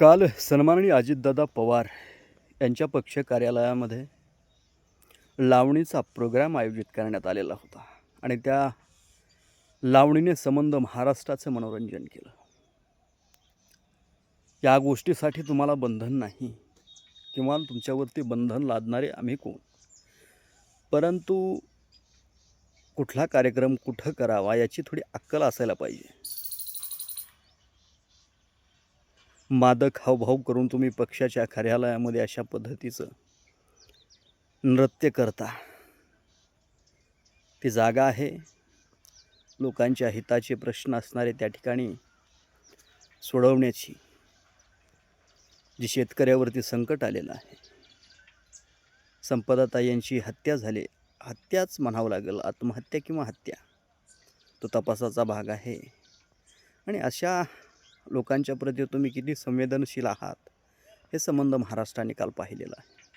काल सन्माननीय अजितदादा पवार यांच्या पक्ष कार्यालयामध्ये लावणीचा प्रोग्राम आयोजित करण्यात आलेला होता आणि त्या लावणीने संबंध महाराष्ट्राचं मनोरंजन केलं. या गोष्टीसाठी तुम्हाला बंधन नाही किंवा तुमच्यावरती बंधन लादणारे आम्ही कोण? परंतु कुठला कार्यक्रम कुठं करावा याची थोडी अक्कल असायला पाहिजे. मादक हावभाव करून तुम्ही पक्षाच्या कार्यालयामध्ये अशा पद्धतीचं नृत्य करता. ती जागा आहे. लोकांच्या हिताचे प्रश्न असणारे त्या ठिकाणी सोडवण्याची जी शेतकऱ्यावरती संकट आलेलं आहे. संपदाताई यांची हत्या झाली हत्याच म्हणावं लागेल आत्महत्या किंवा हत्या तो तपासाचा भाग आहे. आणि अशा लोकांच्या प्रती तुम्ही किती संवेदनशील आहात हे संबंध महाराष्ट्राने काल पाहिलेला आहे.